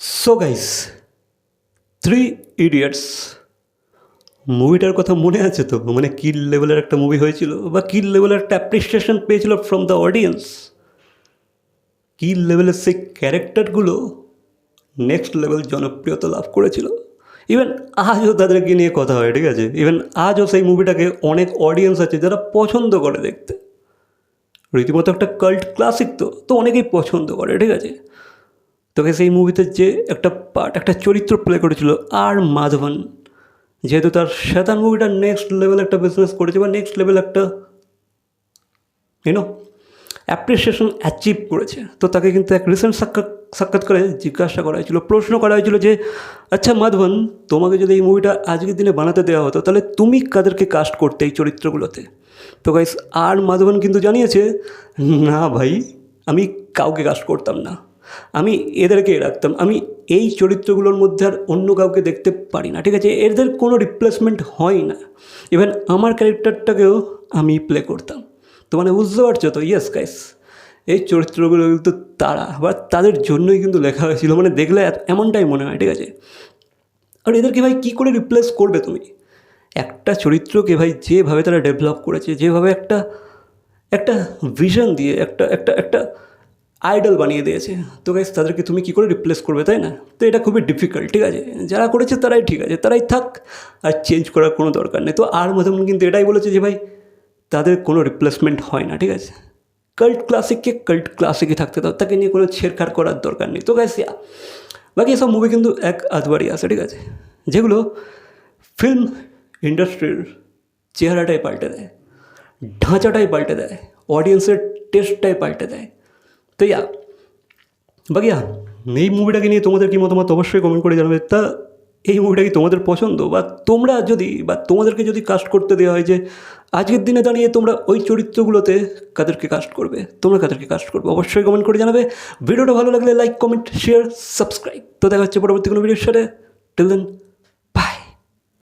So guys three idiots মুভিটার কথা মনে আছে তো? মানে কিল লেভেলের একটা মুভি হয়েছিল বা কিল লেভেলের একটা অ্যাপ্রিসিয়েশন পেয়েছিল ফ্রম দ্য অডিয়েন্স কিল লেভেলের সেই ক্যারেক্টারগুলো নেক্সট লেভেল জনপ্রিয়তা লাভ করেছিল। ইভেন আজও তাদেরকে নিয়ে কথা হয়, ঠিক আছে? ইভেন আজও সেই মুভিটাকে অনেক অডিয়েন্স আছে যারা পছন্দ করে দেখতে। রীতিমতো একটা কাল্ট ক্লাসিক তো তো অনেকেই পছন্দ করে, ঠিক আছে? তোকে সেই মুভিতে যে একটা পার্ট একটা চরিত্র প্লে করেছিল আর মাধবন, যেহেতু তার শ্বেতান মুভিটা নেক্সট লেভেল একটা বিজনেস করেছে বা নেক্সট লেভেল একটা ইউনো অ্যাপ্রিসিয়েশন অ্যাচিভ করেছে। তো তাকে কিন্তু এক রিসেন্ট সাক্ষাৎ সাক্ষাৎকারে জিজ্ঞাসা করা হয়েছিল, প্রশ্ন করা হয়েছিল যে আচ্ছা মাধবন, তোমাকে যদি এই মুভিটা আজকের দিনে বানাতে দেওয়া হতো, তাহলে তুমি কাদেরকে কাস্ট করতে এই চরিত্রগুলোতে? তো গাইস আর মাধবন কিন্তু জানিয়েছে, না ভাই, আমি কাউকে কাস্ট করতাম না। আমি এদেরকে রাখতাম। আমি এই চরিত্রগুলোর মধ্যে আর অন্য কাউকে দেখতে পারি না, ঠিক আছে? এদের কোনো রিপ্লেসমেন্ট হয় না। ইভেন আমার ক্যারেক্টারটাকেও আমি প্লে করতাম। তো মানে বুঝতে পারছ তো? ইয়েস গাইস এই চরিত্রগুলো কিন্তু তারা, বা তাদের জন্যই কিন্তু লেখা হয়েছিল। মানে দেখলে এমনটাই মনে হয়, ঠিক আছে? আর এদেরকে ভাই কী করে রিপ্লেস করবে তুমি? একটা চরিত্রকে ভাই যেভাবে তারা ডেভেলপ করেছে, যেভাবে একটা একটা ভিশন দিয়ে, একটা একটা একটা আইডল বানিয়ে দিয়েছে। তো গাইস তাদেরকে তুমি কী করে রিপ্লেস করবে, তাই না? তো এটা খুবই ডিফিকাল্ট ঠিক আছে? যারা করেছে তারাই ঠিক আছে, তারাই থাক, আর চেঞ্জ করার কোনো দরকার নেই। তো আর মধ্যে কিন্তু এটাই বলেছে যে, ভাই, তাদের কোনো রিপ্লেসমেন্ট হয় না, ঠিক আছে? কাল্ট ক্লাসিককে কাল্ট ক্লাসিকই থাকতে দাও, তাকে নিয়ে কোনো ছেড়খাড় করার দরকার নেই। তো গাইস বাকি এসব মুভি কিন্তু এক আধবারই আছে, ঠিক আছে? যেগুলো ফিল্ম ইন্ডাস্ট্রির চেহারাটাই পাল্টে দেয়, ঢাঁচাটাই পাল্টে দেয় অডিয়েন্সের টেস্টটাই পাল্টে দেয়। তো ইয়া, বাকি এই মুভিটাকে নিয়ে তোমাদের কি মতামত অবশ্যই কমেন্ট করে জানাবে। তা এই মুভিটা কি তোমাদের পছন্দ? বা তোমরা যদি, বা তোমাদেরকে যদি কাস্ট করতে দেওয়া হয় যে, আজকের দিনে দাঁড়িয়ে তোমরা ওই চরিত্রগুলোতে কাদেরকে কাস্ট করবে? তোমরা কাদেরকে কাস্ট করবে? অবশ্যই কমেন্ট করে জানাবে। ভিডিওটা ভালো লাগলে লাইক কমেন্ট শেয়ার সাবস্ক্রাইব তো দেখা হচ্ছে পরবর্তী কোনো ভিডিওর সাথে। Till then